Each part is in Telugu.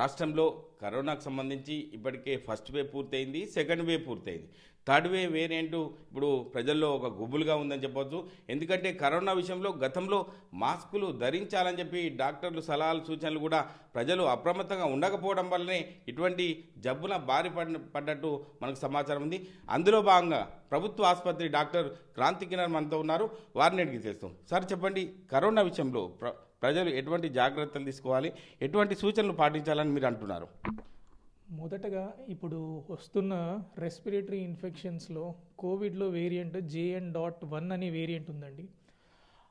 రాష్ట్రంలో కరోనాకు సంబంధించి ఇప్పటికే ఫస్ట్ వేవ్ పూర్తయింది సెకండ్ వేవ్ పూర్తయింది. థర్డ్ వేవ్ వేరియంట్ ఇప్పుడు ప్రజల్లో ఒక గుబులుగా ఉందని చెప్పవచ్చు ఎందుకంటే కరోనా విషయంలో గతంలో మాస్కులు ధరించాలని చెప్పి డాక్టర్లు సలహాలు సూచనలు కూడా ప్రజలు అప్రమత్తంగా ఉండకపోవడం వల్లనే ఇటువంటి జబ్బుల బారి పడ్డట్టు మనకు సమాచారం ఉంది. అందులో భాగంగా ప్రభుత్వ ఆసుపత్రి డాక్టర్ క్రాంతి కిరణ్ మనతో ఉన్నారు. వారిని అడిగి తెలుస్తాం సార్ చెప్పండి కరోనా విషయంలో ప్ర ప్రజలు ఎటువంటి జాగ్రత్తలు తీసుకోవాలి? ఎటువంటి సూచనలు పాటించాలని మీరు అంటున్నారు? మొదటగా ఇప్పుడు వస్తున్న రెస్పిరేటరీ ఇన్ఫెక్షన్స్లో కోవిడ్లో వేరియంట్ జేఎన్ డాట్ వన్ అనే వేరియంట్ ఉందండి.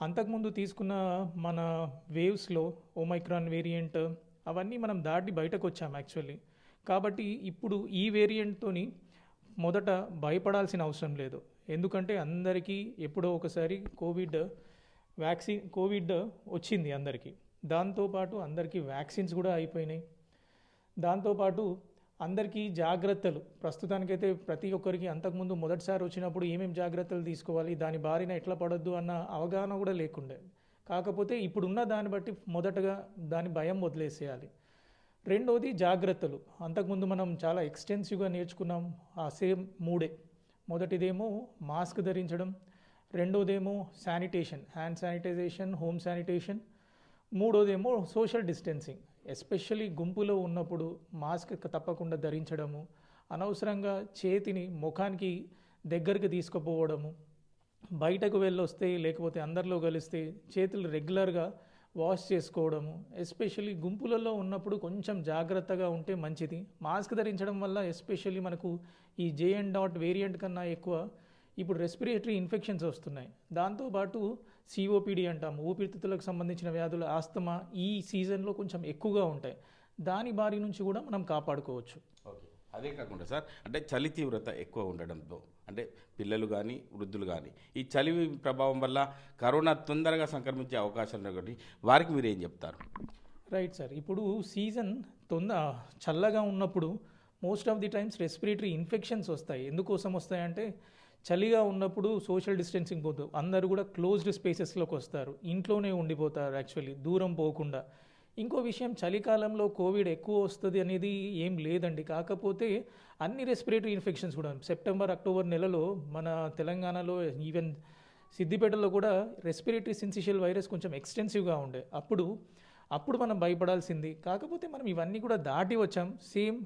అంతకుముందు తీసుకున్న మన వేవ్స్లో ఓమైక్రాన్ వేరియంట్ అవన్నీ మనం దాటి బయటకు వచ్చాం యాక్చువల్లీ కాబట్టి ఇప్పుడు ఈ వేరియంట్తోని మొదట భయపడాల్సిన అవసరం లేదు. ఎందుకంటే అందరికీ ఎప్పుడో ఒకసారి కోవిడ్ వ్యాక్సిన్ కోవిడ్ వచ్చింది అందరికీ. దాంతోపాటు అందరికీ వ్యాక్సిన్స్ కూడా అయిపోయినాయి. దాంతోపాటు అందరికీ జాగ్రత్తలు. ప్రస్తుతానికైతే ప్రతి ఒక్కరికి అంతకుముందు మొదటిసారి వచ్చినప్పుడు ఏమేమి జాగ్రత్తలు తీసుకోవాలి దాని బారిన ఎట్లా పడద్దు అన్న అవగాహన కూడా లేకుండే. కాకపోతే ఇప్పుడున్న దాన్ని బట్టి మొదటగా దాని భయం వదిలేసేయాలి. రెండోది జాగ్రత్తలు. అంతకుముందు మనం చాలా ఎక్స్టెన్సివ్గా నేర్చుకున్నాం ఆ సేమ్ మూడే. మొదటిదేమో మాస్క్ ధరించడం రెండోదేమో sanitation hand sanitization home sanitation. మూడోదేమో social distancing especially గుంపులో ఉన్నప్పుడు మాస్క్ తప్పకుండా ధరించడము అనవసరంగా చేతిని ముఖానికి దగ్గరికి తీసుకుపోవడము బయటకు వెళ్ళొస్తే లేకపోతే అందరిలో కలిస్తే చేతులు రెగ్యులర్గా వాష్ చేసుకోవడము ఎస్పెషల్లీ గుంపులలో ఉన్నప్పుడు కొంచెం జాగ్రత్తగా ఉంటే మంచిది. మాస్క్ ధరించడం వల్ల ఎస్పెషల్లీ మనకు ఈ జేఎన్ డాట్ వేరియంట్ కన్నా ఎక్కువ ఇప్పుడు రెస్పిరేటరీ ఇన్ఫెక్షన్స్ వస్తున్నాయి. దాంతోపాటు సిఓపిడి అంటాం. ఊపిరితిత్తులకు సంబంధించిన వ్యాధులు ఆస్తమా ఈ సీజన్లో కొంచెం ఎక్కువగా ఉంటాయి. దాని బారి నుంచి కూడా మనం కాపాడుకోవచ్చు. ఓకే. అదే కాకుండా సార్ అంటే చలి తీవ్రత ఎక్కువ ఉండడంతో అంటే పిల్లలు కానీ వృద్ధులు కానీ ఈ చలి ప్రభావం వల్ల కరోనా తొందరగా సంక్రమించే అవకాశాలు ఉన్నాయి కాబట్టి వారికి మీరు ఏం చెప్తారు? రైట్ సార్ ఇప్పుడు సీజన్ తొంద చల్లగా ఉన్నప్పుడు most of the times respiratory infections వస్తాయి. ఎందుకోసం వస్తాయంటే చలిగా ఉన్నప్పుడు సోషల్ డిస్టెన్సింగ్ పోదు. అందరూ కూడా క్లోజ్డ్ స్పేసెస్లోకి వస్తారు. ఇంట్లోనే ఉండిపోతారు యాక్చువల్లీ దూరం పోకుండా. ఇంకో విషయం చలికాలంలో కోవిడ్ ఎక్కువ వస్తుంది అనేది ఏం లేదండి. కాకపోతే అన్ని రెస్పిరేటరీ ఇన్ఫెక్షన్స్ కూడా సెప్టెంబర్ అక్టోబర్ నెలలో మన తెలంగాణలో ఈవెన్ సిద్దిపేటలో కూడా రెస్పిరేటరీ సిన్సిషియల్ వైరస్ కొంచెం ఎక్స్టెన్సివ్గా ఉండే. అప్పుడు అప్పుడు మనం భయపడాల్సింది. కాకపోతే మనం ఇవన్నీ కూడా దాటి వచ్చాం. సేమ్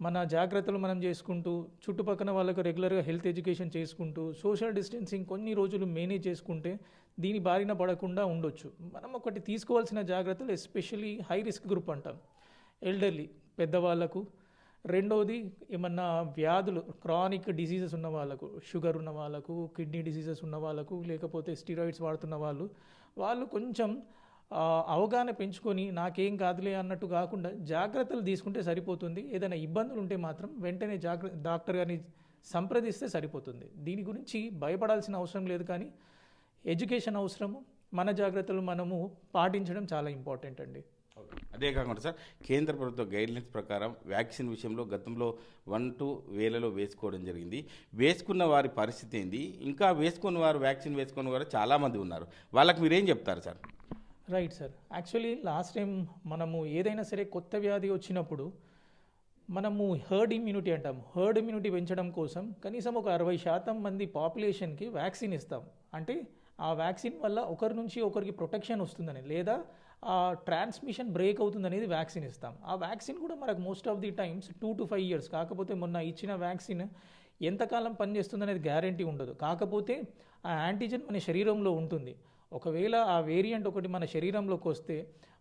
మన జాగ్రత్తలు మనం చేసుకుంటూ చుట్టుపక్కల వాళ్ళకు రెగ్యులర్గా హెల్త్ ఎడ్యుకేషన్ చేసుకుంటూ సోషల్ డిస్టెన్సింగ్ కొన్ని రోజులు మేనేజ్ చేసుకుంటే దీని బారిన పడకుండా ఉండొచ్చు. మనం ఒకటి తీసుకోవాల్సిన జాగ్రత్తలు ఎస్పెషలీ హై రిస్క్ గ్రూప్ అంటాం. ఎల్డర్లీ పెద్దవాళ్ళకు రెండవది ఏమన్నా వ్యాధులు క్రానిక్ డిసీజెస్ ఉన్న వాళ్ళకు షుగర్ ఉన్న వాళ్ళకు కిడ్నీ డిసీజెస్ ఉన్న వాళ్ళకు లేకపోతే స్టీరాయిడ్స్ వాడుతున్న వాళ్ళు వాళ్ళు కొంచెం అవగాహన పెంచుకొని నాకేం కాదులే అన్నట్టు కాకుండా జాగ్రత్తలు తీసుకుంటే సరిపోతుంది. ఏదైనా ఇబ్బందులు ఉంటే మాత్రం వెంటనే జాగ్ర డాక్టర్ గారిని సంప్రదిస్తే సరిపోతుంది. దీని గురించి భయపడాల్సిన అవసరం లేదు కానీ ఎడ్యుకేషన్ అవసరము మన జాగ్రత్తలు మనము పాటించడం చాలా ఇంపార్టెంట్ అండి. అదే కాకుండా సార్ కేంద్ర ప్రభుత్వ గైడ్లైన్స్ ప్రకారం వ్యాక్సిన్ విషయంలో గతంలో వన్ టూ వేలలో వేసుకోవడం జరిగింది. వేసుకున్న వారి పరిస్థితి ఏంది? ఇంకా వేసుకున్న వారు వ్యాక్సిన్ వేసుకున్న వారు చాలామంది ఉన్నారు. వాళ్ళకి మీరేం చెప్తారు sir? Right sir actually last time మనము ఏదైనా సరే కొత్త వ్యాధి వచ్చినప్పుడు మనము హర్డ్ ఇమ్యూనిటీ అంటాం. హర్డ్ ఇమ్యూనిటీ పెంచడం కోసం కనీసం ఒక అరవై శాతం మంది పాపులేషన్కి వ్యాక్సిన్ ఇస్తాం. అంటే ఆ వ్యాక్సిన్ వల్ల ఒకరి నుంచి ఒకరికి ప్రొటెక్షన్ వస్తుందని లేదా ఆ ట్రాన్స్మిషన్ బ్రేక్ అవుతుందనేది వ్యాక్సిన్ ఇస్తాం. ఆ వ్యాక్సిన్ కూడా మనకు most of the times two to five years కాకపోతే మొన్న ఇచ్చిన వ్యాక్సిన్ ఎంతకాలం పనిచేస్తుందనేది గ్యారంటీ ఉండదు. కాకపోతే ఆ యాంటీజెన్ మన శరీరంలో ఉంటుంది. ఒకవేళ ఆ వేరియంట్ ఒకటి మన శరీరంలోకి వస్తే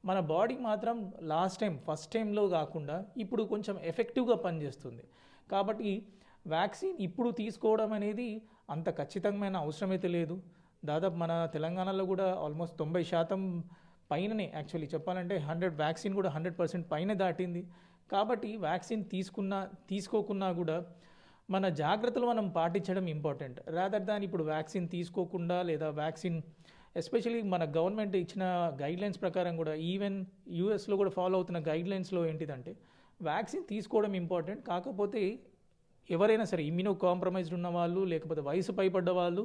మన బాడీ మాత్రం లాస్ట్ టైం ఫస్ట్ టైంలో కాకుండా ఇప్పుడు కొంచెం ఎఫెక్టివ్గా పనిచేస్తుంది. కాబట్టి వ్యాక్సిన్ ఇప్పుడు తీసుకోవడం అనేది అంత ఖచ్చితమైన అవసరమైతే లేదు. దాదాపు మన తెలంగాణలో కూడా ఆల్మోస్ట్ తొంభై శాతం పైననే యాక్చువల్లీ చెప్పాలంటే హండ్రెడ్ వ్యాక్సిన్ కూడా హండ్రెడ్ పర్సెంట్ పైన దాటింది. కాబట్టి వ్యాక్సిన్ తీసుకున్నా తీసుకోకున్నా కూడా మన జాగ్రత్తలు మనం పాటించడం ఇంపార్టెంట్ రాదర్ దాన్ ఇప్పుడు వ్యాక్సిన్ తీసుకోకుండా లేదా వ్యాక్సిన్ ఎస్పెషలీ మన గవర్నమెంట్ ఇచ్చిన గైడ్లైన్స్ ప్రకారం కూడా ఈవెన్ యూఎస్లో కూడా ఫాలో అవుతున్న గైడ్లైన్స్లో ఏంటిదంటే వ్యాక్సిన్ తీసుకోవడం ఇంపార్టెంట్. కాకపోతే ఎవరైనా సరే ఇమ్యూనో కాంప్రమైజ్డ్ ఉన్న వాళ్ళు లేకపోతే వయసు పైపడ్డ వాళ్ళు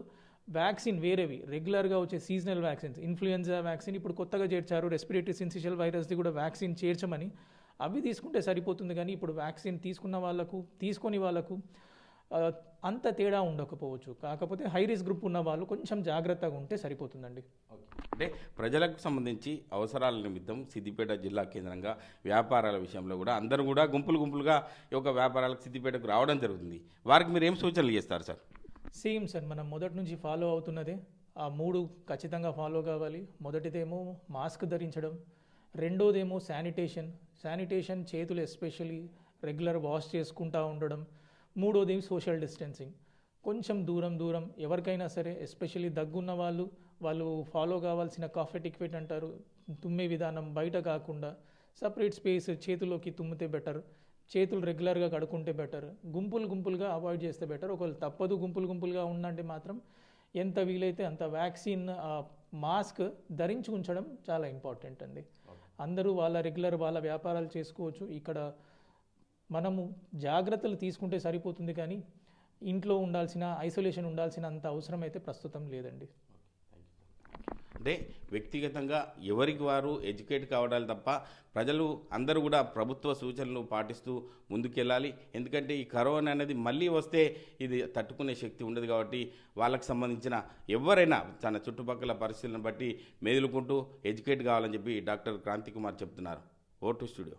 వ్యాక్సిన్ వేరేవి. రెగ్యులర్గా వచ్చే సీజనల్ వ్యాక్సిన్స్ ఇన్ఫ్లుయెన్జా వ్యాక్సిన్ ఇప్పుడు కొత్తగా చేర్చారు రెస్పిరేటరీ సిన్సిషియల్ వైరస్ది కూడా వ్యాక్సిన్ చేర్చమని. అవి తీసుకుంటే సరిపోతుంది కానీ ఇప్పుడు వ్యాక్సిన్ తీసుకున్న వాళ్ళకు తీసుకొని వాళ్ళకు అంత తేడా ఉండకపోవచ్చు. కాకపోతే హై రిస్క్ గ్రూప్ ఉన్న వాళ్ళు కొంచెం జాగ్రత్తగా ఉంటే సరిపోతుందండి. అంటే ప్రజలకు సంబంధించి అవసరాల నిమిత్తం సిద్దిపేట జిల్లా కేంద్రంగా వ్యాపారాల విషయంలో కూడా అందరూ కూడా గుంపులు గుంపులుగా ఈ యొక్క వ్యాపారాలకు సిద్దిపేటకు రావడం జరుగుతుంది. వారికి మీరు ఏం సూచనలు చేస్తారు సార్? సేమ్ సార్ మనం మొదటి నుంచి ఫాలో అవుతున్నదే. ఆ మూడు ఖచ్చితంగా ఫాలో కావాలి. మొదటిదేమో మాస్క్ ధరించడం. రెండోదేమో శానిటేషన్. శానిటేషన్ చేతులు ఎస్పెషల్లీ రెగ్యులర్ వాష్ చేసుకుంటూ ఉండడం. మూడోది సోషల్ డిస్టెన్సింగ్ కొంచెం దూరం దూరం ఎవరికైనా సరే ఎస్పెషల్లీ దగ్గున్న వాళ్ళు వాళ్ళు ఫాలో కావాల్సిన కాఫ్ ఎటిక్వేట్ అంటారు తుమ్మే విధానం బయట కాకుండా సపరేట్ స్పేస్ చేతిలోకి తుమ్మితే బెటర్ చేతులు రెగ్యులర్గా కడుక్కుంటే బెటర్ గుంపులు గుంపులుగా అవాయిడ్ చేస్తే బెటర్ ఒకవేళ తప్పదు గుంపులు గుంపులుగా ఉందంటే మాత్రం ఎంత వీలైతే అంత వ్యాక్సిన్ మాస్క్ ధరించి ఉంచడం చాలా ఇంపార్టెంట్ అండి. అందరూ వాళ్ళ రెగ్యులర్ వాళ్ళ వ్యాపారాలు చేసుకోవచ్చు. ఇక్కడ మనము జాగ్రత్తలు తీసుకుంటే సరిపోతుంది కానీ ఇంట్లో ఉండాల్సిన ఐసోలేషన్ ఉండాల్సిన అంత అవసరం అయితే ప్రస్తుతం లేదండి. అంటే వ్యక్తిగతంగా ఎవరికి వారు ఎడ్యుకేట్ కావడాలి తప్ప ప్రజలు అందరూ కూడా ప్రభుత్వ సూచనలు పాటిస్తూ ముందుకెళ్ళాలి. ఎందుకంటే ఈ కరోనా అనేది మళ్ళీ వస్తే ఇది తట్టుకునే శక్తి ఉండదు కాబట్టి వాళ్ళకి సంబంధించిన ఎవరైనా తన చుట్టుపక్కల పరిస్థితులను బట్టి మెదులుకుంటూ ఎడ్యుకేట్ కావాలని చెప్పి డాక్టర్ క్రాంతి కుమార్ చెప్తున్నారు ఓటు స్టూడియో.